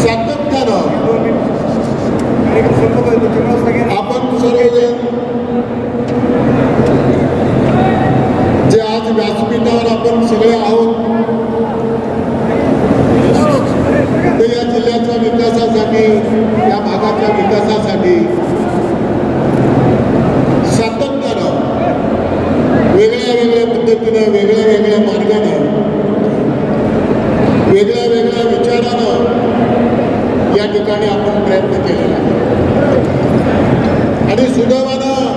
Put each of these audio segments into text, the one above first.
सातत्यानं आपण सर्वजण जे आज व्यासपीठावर आपण सगळे आहोत या जिल्ह्याच्या विकासासाठी या भागाच्या विकासासाठी वेगळ्या वेगळ्या पद्धतीनं वेगळ्या वेगळ्या मार्गाने वेगळ्या वेगळ्या आपण प्रयत्न केलेला आहे. आणि सुदैवानं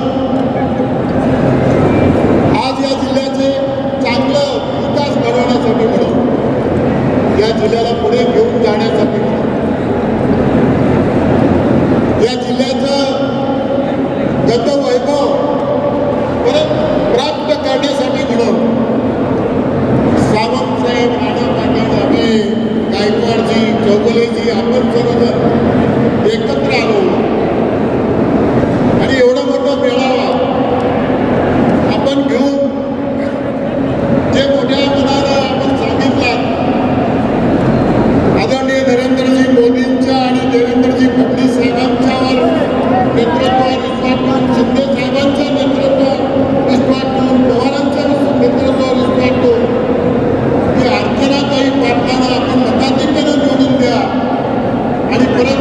लोकलेची आपण सर्वजण एकत्र आलो.